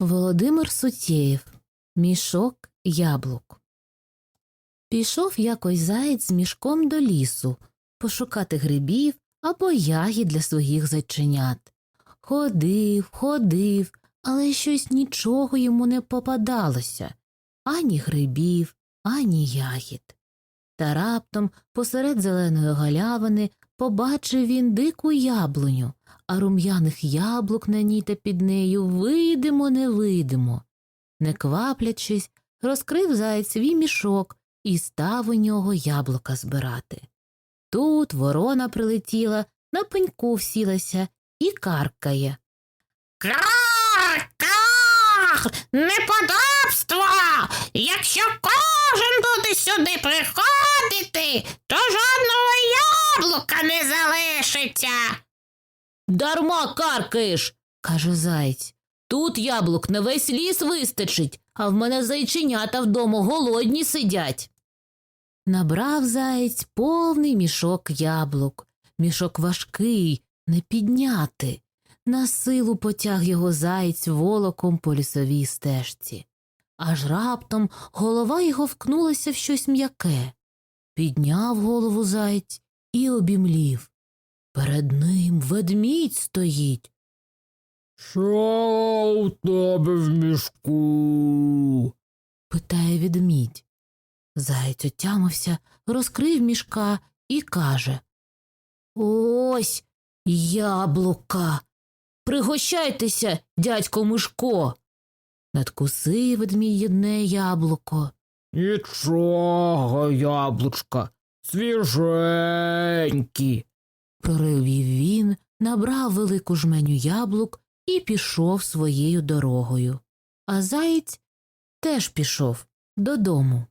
Володимир Сутєєв Мішок яблук. Пішов якось заєць з мішком до лісу пошукати грибів або ягід для своїх зайченят. Ходив, ходив, але щось нічого йому не попадалося ані грибів, ані ягід. Та раптом посеред зеленої галявини побачив він дику яблуню, а рум'яних яблук на ній та під нею видимо невидимо. Не кваплячись, розкрив заєць свій мішок і став у нього яблука збирати. Тут ворона прилетіла, на пеньку всілася і каркає. Крах, крах, неподобство! Якщо Дарма каркаєш, каже заєць. Тут яблук на весь ліс вистачить, а в мене зайченята вдома голодні сидять. Набрав заєць повний мішок яблук. Мішок важкий, не підняти. На силу потяг його заєць волоком по лісовій стежці. Аж раптом голова його вкнулася в щось м'яке. Підняв голову заєць і обімлів. Перед ним ведмідь стоїть. Що у тебе в мішку? питає ведмідь. Заєць отямився, розкрив мішка і каже Ось яблука. Пригощайтеся, дядько Мишко. Надкусив ведмідь одне яблуко. Нічого, яблучка, свіженькі. Проривів він, набрав велику жменю яблук і пішов своєю дорогою. А заєць теж пішов додому.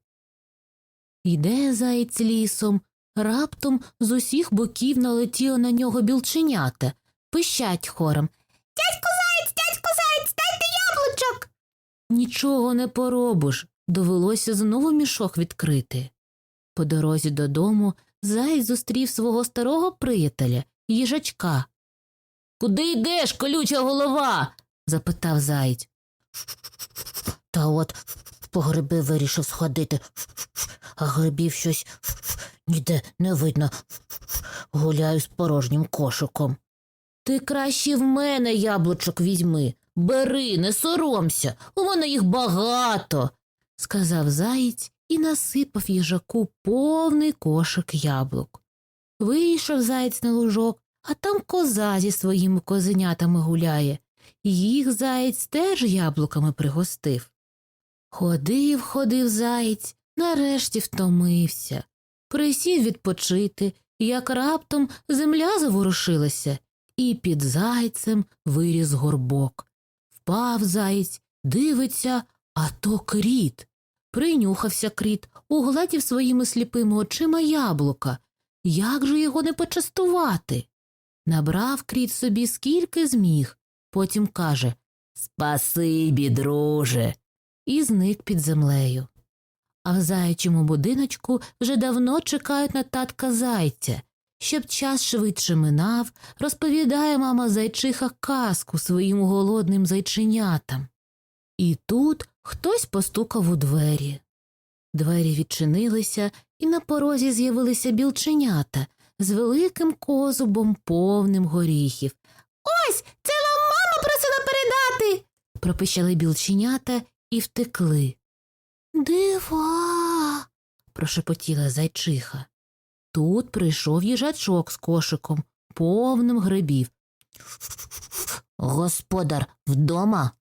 Йде заєць лісом, раптом з усіх боків налетіло на нього білченята, пищать хором. Дядько заєць, дядько заєць, дайте яблучок. Нічого не поробиш, довелося знову мішок відкрити. По дорозі додому заєць зустрів свого старого приятеля, їжачка. Куди йдеш, колюча голова? запитав заєць. Та от по гриби вирішив сходити, а грибів щось ніде не видно. Гуляю з порожнім кошиком. Ти краще в мене яблучок візьми. Бери, не соромся, у мене їх багато, сказав заєць і насипав їжаку повний кошик яблук. Вийшов заєць на лужок, а там коза зі своїми козенятами гуляє. Їх заєць теж яблуками пригостив. Ходив, ходив заєць, нарешті втомився. Присів відпочити, як раптом земля заворушилася, і під зайцем виріс горбок. Впав заєць, дивиться, а то кріт. Принюхався кріт, угледів своїми сліпими очима яблука. Як же його не почастувати? Набрав кріт собі скільки зміг, потім каже Спасибі, друже, і зник під землею. А в заячому будиночку вже давно чекають на татка зайця. Щоб час швидше минав, розповідає мама зайчиха казку своїм голодним зайченятам. І тут хтось постукав у двері. Двері відчинилися, і на порозі з'явилися білченята з великим козубом повним горіхів. Ось, це вам мама просила передати. пропищали білченята і втекли. Дива. прошепотіла зайчиха. Тут прийшов їжачок з кошиком, повним грибів. Господар вдома?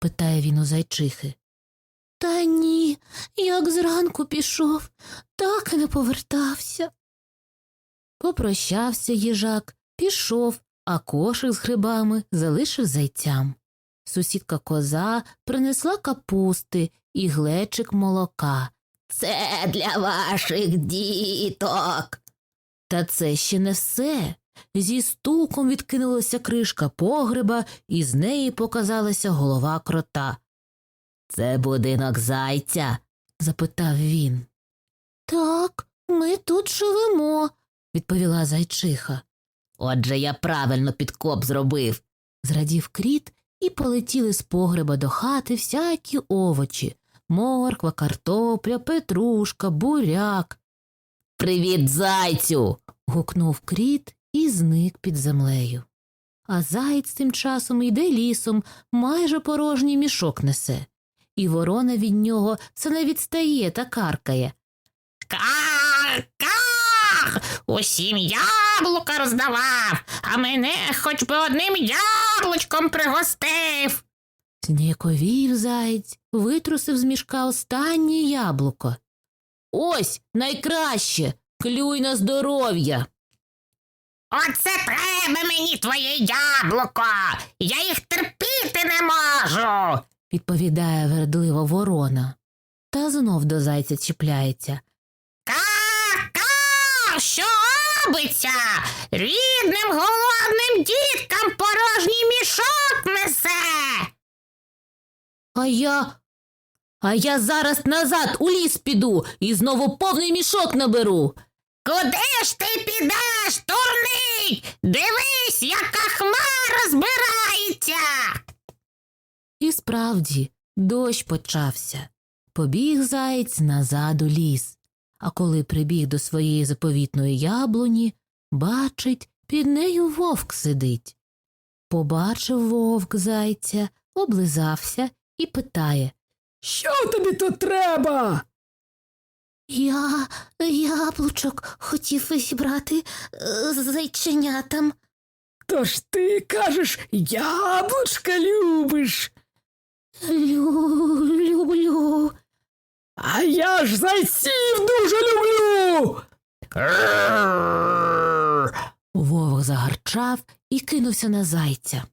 Питає він у зайчихи. Та ні, як зранку пішов, так і не повертався. Попрощався їжак, пішов, а кошик з грибами залишив зайцям. Сусідка коза принесла капусти і глечик молока. Це для ваших діток. Та це ще не все. Зі стуком відкинулася кришка погреба, і з неї показалася голова крота. Це будинок зайця? запитав він. Так, ми тут живемо, відповіла зайчиха. Отже, я правильно підкоп зробив, зрадів кріт і полетіли з погреба до хати всякі овочі морква, картопля, петрушка, буряк. Привіт, зайцю. гукнув кріт і зник під землею. А заєць тим часом йде лісом, майже порожній мішок несе, і ворона від нього все не відстає та каркає. Кар, кар, усім яблука роздавав, а мене хоч би одним яблучком пригостив. Зніяковів заєць, витрусив з мішка останнє яблуко. Ось найкраще, клюй на здоров'я. Оце треба мені твоє яблуко. Я їх терпіти не можу. відповідає вердливо ворона. Та знов до зайця чіпляється. Кар, що робиться? Рідним голодним діткам порожній мішок несе. А я. А я зараз назад у ліс піду і знову повний мішок наберу. Куди ж ти підеш, турний? Дивись, яка хмара збирається. І справді, дощ почався. Побіг заєць назад у ліс, а коли прибіг до своєї заповітної яблуні, бачить, під нею вовк сидить. Побачив вовк зайця, облизався і питає Що тобі тут треба? Я яблучок хотів зібрати е, з зайченятам. Тож ти кажеш, яблучка любиш. Лю, люблю. А я ж зайців дуже люблю. Вовк загарчав і кинувся на зайця.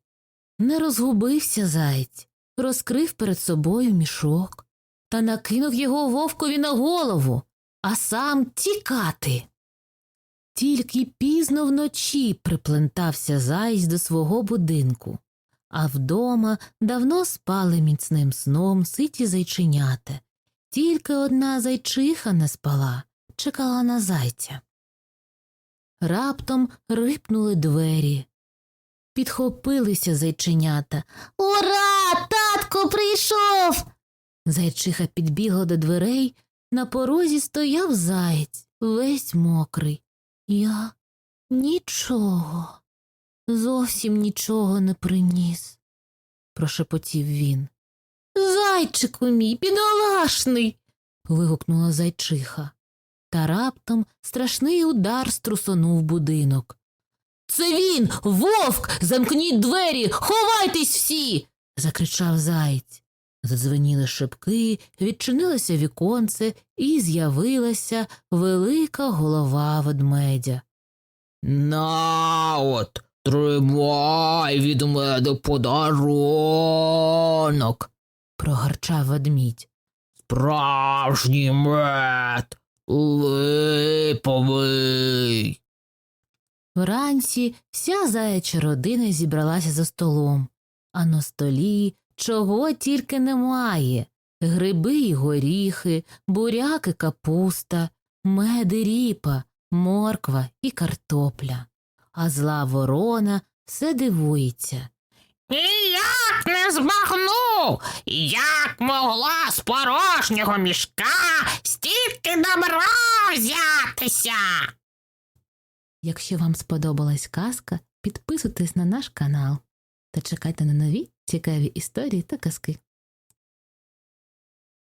Не розгубився заєць, розкрив перед собою мішок та накинув його вовкові на голову, а сам тікати. Тільки пізно вночі приплентався заєць до свого будинку, а вдома давно спали міцним сном ситі зайченята. Тільки одна зайчиха не спала, чекала на зайця. Раптом рипнули двері. Підхопилися зайченята. Ура! Татко прийшов. Зайчиха підбігла до дверей. На порозі стояв заєць, весь мокрий. Я нічого, зовсім нічого не приніс, прошепотів він. Зайчику мій, бідолашний. вигукнула зайчиха. Та раптом страшний удар струсонув будинок. Це він, вовк, замкніть двері, ховайтесь всі. закричав заєць. Задзвеніли шибки, відчинилося віконце і з'явилася велика голова ведмедя. На от, тримай від мене подарунок. прогарчав ведмідь. Справжній мед, липовий. Вранці вся заяча родина зібралася за столом, а на столі чого тільки немає гриби й горіхи, буряки, капуста, мед і ріпа, морква і картопля. А зла ворона все дивується. Ніяк не збагну, як могла з порожнього мішка стільки добра взятися. Якщо вам сподобалась казка, підписуйтесь на наш канал та чекайте на нові цікаві історії та казки.